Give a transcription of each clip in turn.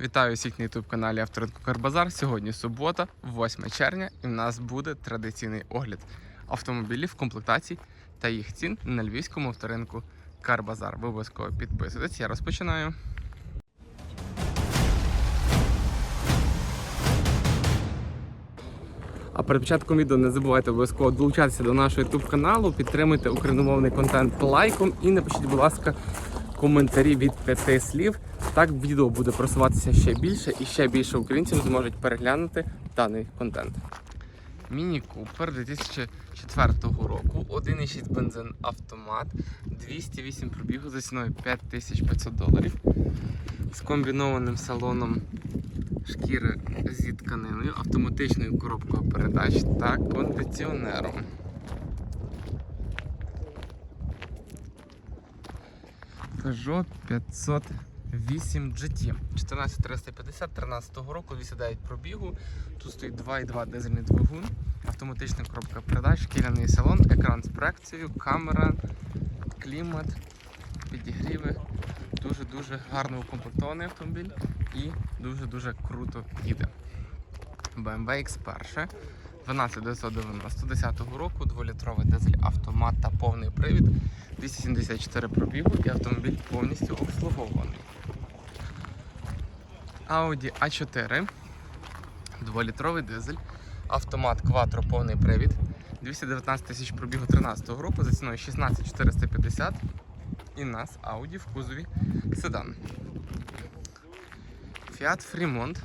Вітаю всіх на youtube каналі Авторинку Карбазар. Сьогодні субота, 8 червня, і в нас буде традиційний огляд автомобілів, комплектацій та їх цін на львівському авторинку Карбазар. Ви обов'язково підписуйтесь. Я розпочинаю. А перед початком відео не забувайте обов'язково долучатися до нашого youtube каналу, підтримуйте україномовний контент лайком і напишіть, будь ласка, коментарі від п'яти слів. Так відео буде просуватися ще більше і ще більше українців зможуть переглянути даний контент. Міні Купер 2004 року, 1,6 бензин автомат, 208 пробігу за ціною 5500 доларів з комбінованим салоном шкіри зі тканиною, автоматичною коробкою передач та кондиціонером. Peugeot 508 GT 14350 13 року, 209 пробігу. Тут стоїть 2,2 дизельний двигун, автоматична коробка передач, шкіряний салон, екран з проекцією, камера, клімат, підігріви. Дуже-дуже гарно укомплектований автомобіль і дуже-дуже круто їде. BMW X1 12990 10 року, 2-літровий дизель автомат та повний привід, 274 пробігу і автомобіль повністю обслуговуваний. Audi A4, 2-літровий дизель, автомат Quattro повний привід, 219 тисяч пробігу 13 року за ціною 16450 і нас Audi в кузові седан. Fiat Fremont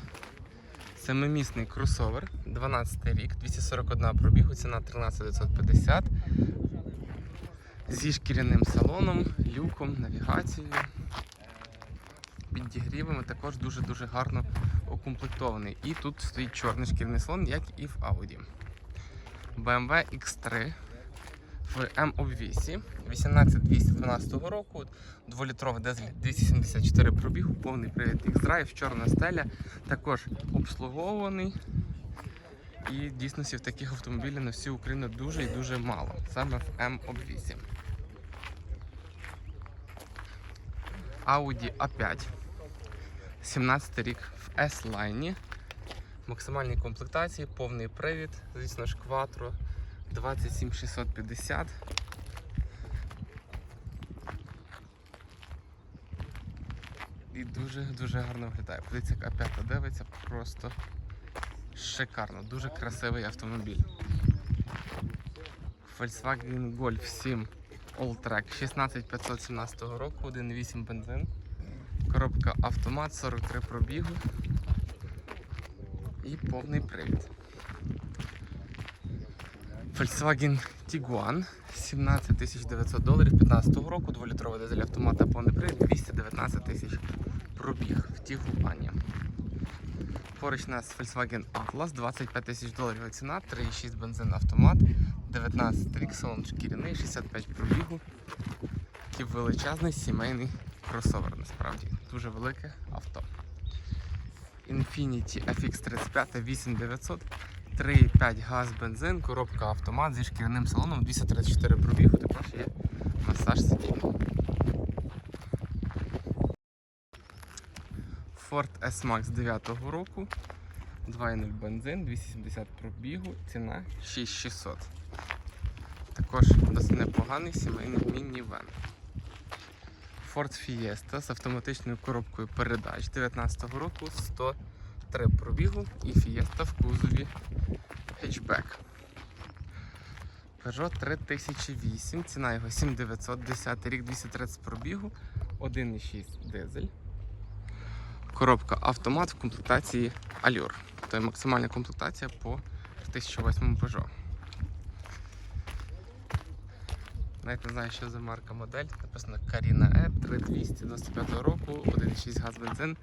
Семимісний кросовер, 12 рік, 241 пробігу, ціна 13950 зі шкіряним салоном, люком, навігацією, підігрівами, також дуже-дуже гарно укомплектований. І тут стоїть чорний шкіряний салон, як і в Audi. BMW X3 в М-обвісі 18212 року, 2-літровий дизель 274 пробігу, повний привід X-Drive, чорна стеля, також обслуговуваний. І дійсності таких автомобілів на всю Україну дуже і дуже мало, саме в М-обвісі. Audi A5, 17 рік в S-Line, максимальній комплектації, повний привід, звісно ж, Quattro, 27650. І дуже-дуже гарно виглядає. Подивіться, як А5 дивиться, просто шикарно, дуже красивий автомобіль. Volkswagen Golf 7 Alltrack 16517 року, 1.8 бензин. Коробка автомат, 43 пробігу і повний привід. Volkswagen Tiguan 17 900 доларів 15 року, 2-літровий дизель автомата повний привід, 219 тисяч пробіг в Тігуані. Поруч нас Volkswagen Atlas, 25 тисяч доларів ціна, 3,6 бензин автомат, 19 рік, салон шкіряний, 65 пробігу. Такий величезний сімейний кросовер насправді. Дуже велике авто. Infiniti FX35 8900 3,5 газ бензин, коробка автомат зі шкіряним салоном, 234 пробігу, також є масаж сидінь. Ford S-Max 9 року, 2,0 бензин, 270 пробігу, ціна 6600. Також досить непоганий сімейний мінівен. Ford Fiesta з автоматичною коробкою передач 19 року, 103 пробігу і Fiesta в кузові хетчбек. Peugeot 3008, ціна його 7910 рік 230 пробігу, 1,6 дизель. Коробка автомат в комплектації Allure. Тобто максимальна комплектація по 1008 Peugeot. Навіть не знаю, що за марка модель. Написано Carina E 3295 року, 1,6 газ бензин,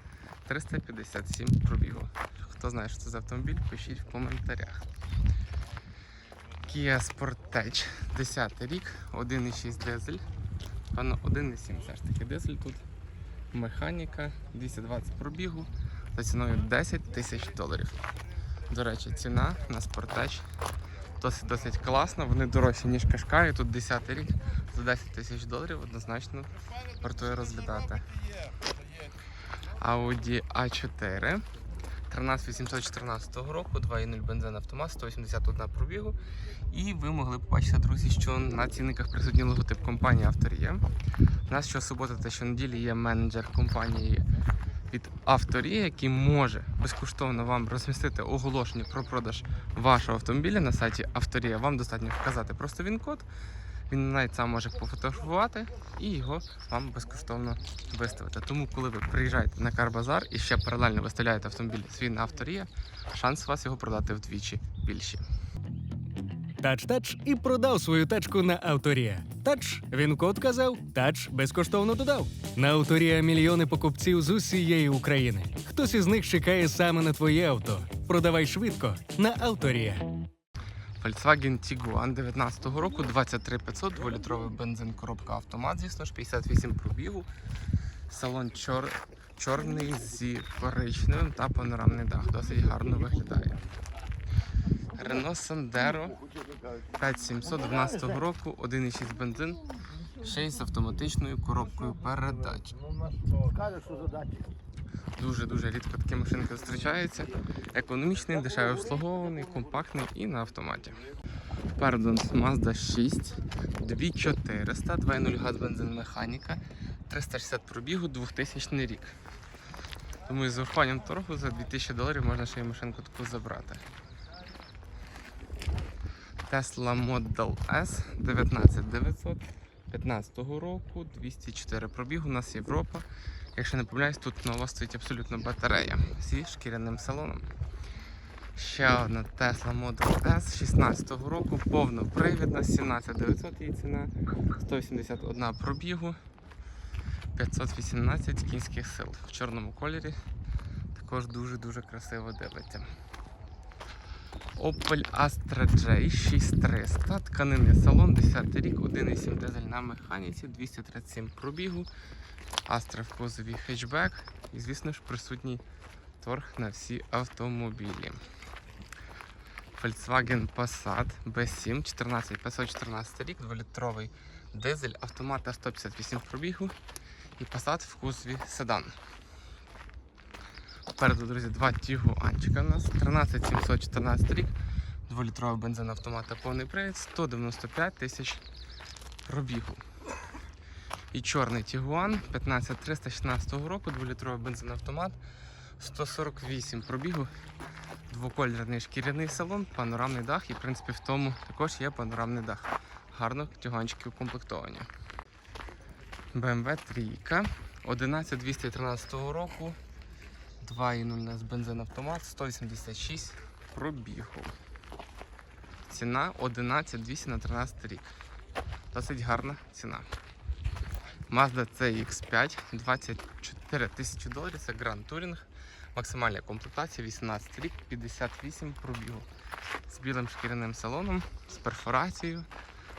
357 пробігу. Хто знає, що це за автомобіль, пишіть в коментарях. Kia Sportage 10 рік, 1,6 дизель. Певно, 1,7 все ж таки дизель тут. Механіка, 220 пробігу за ціною 10 тисяч доларів. До речі, ціна на спортач досить досить класна, вони дорожчі, ніж Кашкай. Тут 10 рік за 10 тисяч доларів однозначно вартує розглядати. Audi A4 13814 року, 2.0 бензин автомат, 181 пробігу. І ви могли побачити, друзі, що на цінниках присутній логотип компанії Авторія. У нас щосуботи та щонеділі є менеджер компанії від Авторія, який може безкоштовно вам розмістити оголошення про продаж вашого автомобіля на сайті Авторія. Вам достатньо вказати просто він-код. Він навіть сам може пофотографувати і його вам безкоштовно виставити. Тому, коли ви приїжджаєте на Карбазар і ще паралельно виставляєте автомобіль свій на авторія, шанс у вас його продати вдвічі більші. Тач-тач і продав свою тачку на Авторія. Тач він код казав, тач безкоштовно додав. На Авторія мільйони покупців з усієї України. Хтось із них чекає саме на твоє авто. Продавай швидко на Авторія. Volkswagen Tiguan 19 року, 23500, 2-літровий бензин, коробка автомат, звісно ж, 58 пробігу. Салон чор... чорний зі коричневим та панорамний дах. Досить гарно виглядає. Renault Sandero 5712 року, 1,6 бензин, ще й з автоматичною коробкою передач. Дуже-дуже рідко такі машинки зустрічаються. Економічний, дешево обслугований, компактний і на автоматі. Нас Mazda 6, 2400, 2.0 газ бензин механіка, 360 пробігу, 2000 рік. Тому із урахуванням торгу за 2000 доларів можна ще й машинку таку забрати. Tesla Model S 19900 15 року, 204 пробігу, у нас Європа. Якщо не помиляюсь, тут нова стоїть абсолютно батарея зі шкіряним салоном. Ще одна Tesla Model S 16 року, повнопривідна, 17900 її ціна, 181 пробігу, 518 кінських сил. В чорному кольорі також дуже-дуже красиво дивиться. Opel Astra J 6300, тканинний салон, 10 рік, 1,7 дизель на механіці, 237 пробігу, Astra в кузові хетчбек і, звісно ж, присутній торг на всі автомобілі. Volkswagen Passat B7 14514 рік, 2-літровий дизель, автомат та 158 пробігу і Passat в кузові седан. Попереду, друзі, два тігуанчика у нас. 13714 рік, 2-літровий бензин автомат та повний привід, 195 тисяч пробігу. І чорний Тігуан 15316 року, 2-літровий бензин автомат, 148 пробігу, двокольорний шкіряний салон, панорамний дах і в принципі в тому також є панорамний дах. Гарно тігуанчики укомплектовані. BMW 3 11213 року. 2,0 у нас автомат, 186 пробігу. Ціна 11200 на 13 рік. Досить гарна ціна. Mazda CX5 24 тисячі доларів, це Grand Touring. Максимальна комплектація 18 рік, 58 пробігу. З білим шкіряним салоном, з перфорацією,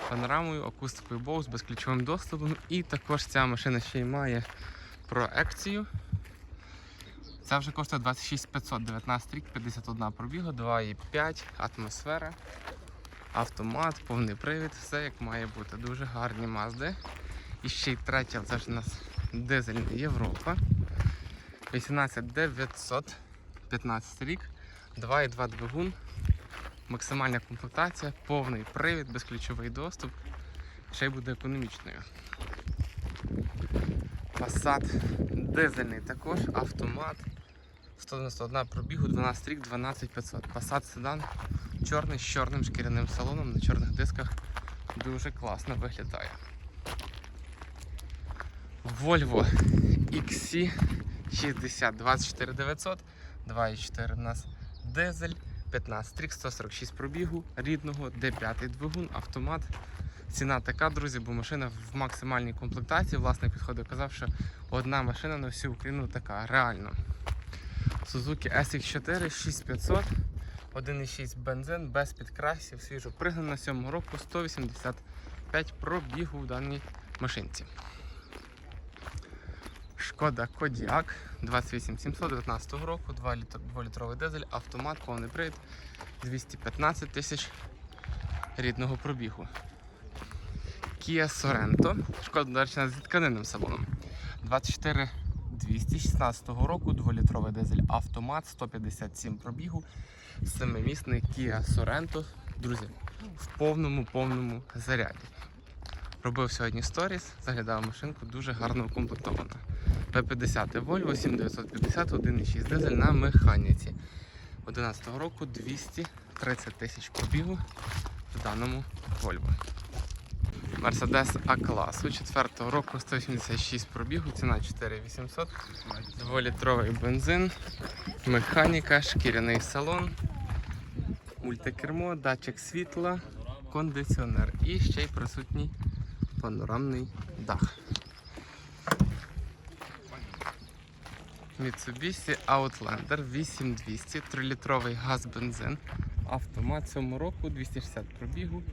панорамою, акустикою Bose, безключовим доступом. І також ця машина ще й має проекцію. Це вже коштує 26 500, 19 рік, 51 пробігу, 2,5, атмосфера, автомат, повний привід, все як має бути. Дуже гарні мазди. І ще й третя, це ж у нас дизельна Європа. 18 900, 15 рік, 2,2 двигун, максимальна комплектація, повний привід, безключовий доступ. Ще й буде економічною. Passat дизельний також, автомат. 191 пробігу, 12 рік, 12500. Passat седан чорний з чорним шкіряним салоном на чорних дисках. Дуже класно виглядає. Volvo XC 60 24900, 2,4 у нас дизель, 15 рік, 146 пробігу, рідного, D5 двигун, автомат. Ціна така, друзі, бо машина в максимальній комплектації. Власник підходив казав, що одна машина на всю Україну така, реально. Suzuki SX4 6500, 1,6 бензин без підкрасів, свіжо пригнана 7 року, 185 пробігу в даній машинці. Шкода Kodiaq 28719 року, 2 літр, 2-літровий дизель, автомат, повний привід, 215 тисяч рідного пробігу. Kia Sorento. Шкода, до речі, зі тканинним салоном. 24 216 року, 2-літровий дизель автомат, 157 пробігу, семимісний Kia Sorento. Друзі, в повному повному заряді. Робив сьогодні сторіс, заглядав машинку, дуже гарно укомплектована. P50 Volvo 7950 1,6 дизель на механіці. 11 року 230 тисяч пробігу в даному Volvo. Mercedes А-класу 4 року 186 пробігу, ціна 4800, 2-літровий бензин, механіка, шкіряний салон, мультикермо, датчик світла, кондиціонер і ще й присутній панорамний дах. Mitsubishi Outlander 8200, 3-літровий газ-бензин, автомат 7 року, 260 пробігу,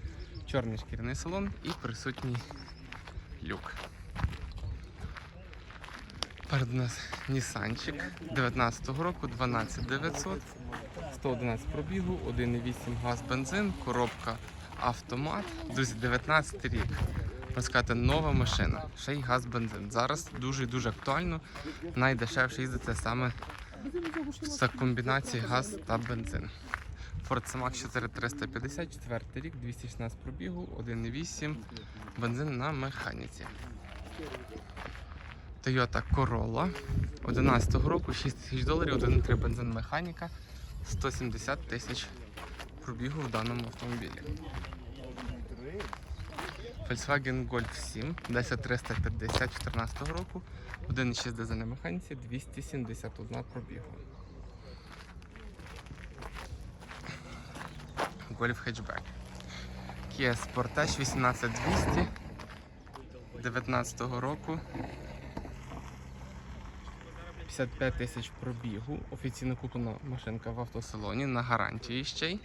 чорний шкіряний салон і присутній люк. Перед нас Нісанчик 19-го року 12900, 111 пробігу, 1,8 газ бензин, коробка автомат. Друзі, 19 рік. Можна сказати, нова машина. Ще й газ бензин. Зараз дуже-дуже актуально. Найдешевше їздити саме з комбінації газ та бензин. Ford Max 4350, 4 рік, 216 пробігу, 1,8 бензин на механіці. Toyota Corolla 11 року, 6 тисяч доларів, 1,3 бензин механіка, 170 тисяч пробігу в даному автомобілі. Volkswagen Golf 7 10350 14 року, 1,6 дизель механіці, 271 пробігу. Golf Hatchback. Kia Sportage 18200 19 року. 55 тисяч пробігу. Офіційно куплена машинка в автосалоні на гарантії ще й.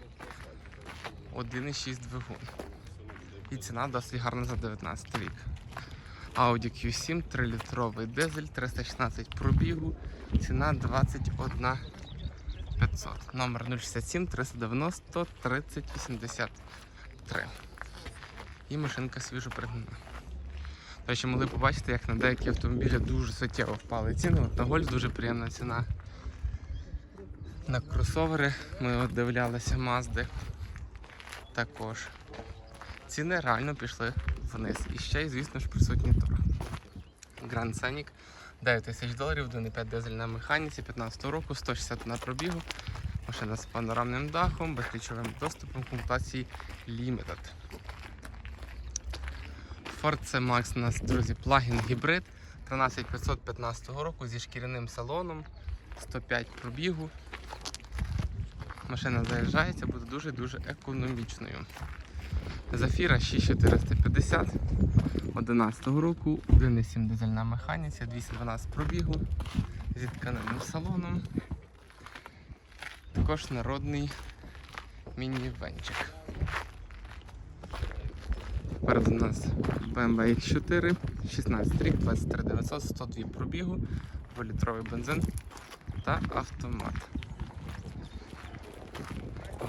1,6 двигун. І ціна досить гарна за 19 рік. Audi Q7 3-літровий дизель, 316 пробігу, ціна 21 500. Номер 067 390 30 83. І машинка свіжо пригнана. До речі, могли побачити, як на деякі автомобілі дуже суттєво впали ціни. От на Гольф дуже приємна ціна. На кросовери ми от дивлялися Мазди. Також. Ціни реально пішли вниз. І ще й, звісно ж, присутній торг. Grand Scenic 9 тисяч доларів, 1,5 дизель на механіці 15 року, 160 на пробігу. Машина з панорамним дахом, безключовим доступом, комплектації Limited. Ford C-Max у нас, друзі, плагін гібрид 13515 року зі шкіряним салоном, 105 пробігу. Машина заїжджається, буде дуже-дуже економічною. Зафіра 6450 11 року, 1,7 дизель на механіці, 212 пробігу зі тканинним салоном. Також народний мінівенчик. Перед у нас BMW X4, 16 рік, 23900, 102 пробігу, 2-літровий бензин та автомат.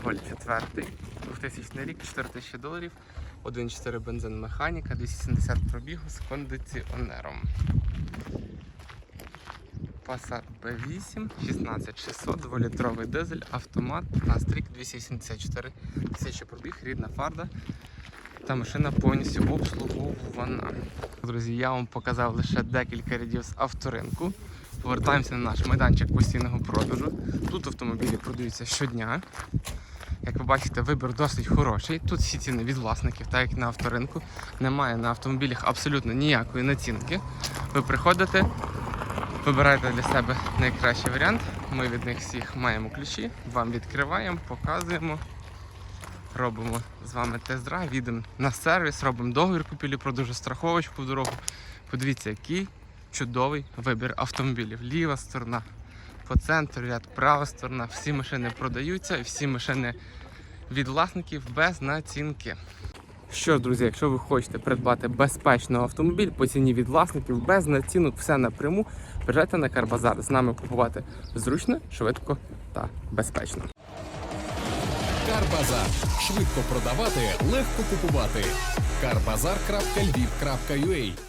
Голь 4, 2000 рік, 4000 доларів, 1,4 бензин механіка, 270 пробігу з кондиціонером. Passat B8, 16600, 2-літровий дизель, автомат, 15 рік, 274 тисячі пробіг, рідна фарда. Та машина повністю обслуговувана. Друзі, я вам показав лише декілька рядів з авторинку. Повертаємося на наш майданчик постійного продажу. Тут автомобілі продаються щодня. Як ви бачите, вибір досить хороший. Тут всі ціни від власників, так як на авторинку. Немає на автомобілях абсолютно ніякої націнки. Ви приходите, вибираєте для себе найкращий варіант. Ми від них всіх маємо ключі, вам відкриваємо, показуємо. Робимо з вами тест-драйв, їдемо на сервіс, робимо договір купівлі продажу страховочку в дорогу. Подивіться, який чудовий вибір автомобілів. Ліва сторона, по центру ряд, права сторона. Всі машини продаються всі машини від власників без націнки. Що ж, друзі, якщо ви хочете придбати безпечний автомобіль по ціні від власників, без націнок, все напряму, приїжджайте на Карбазар. З нами купувати зручно, швидко та безпечно. Карбазар. Швидко продавати, легко купувати. Карбазар.львів.ua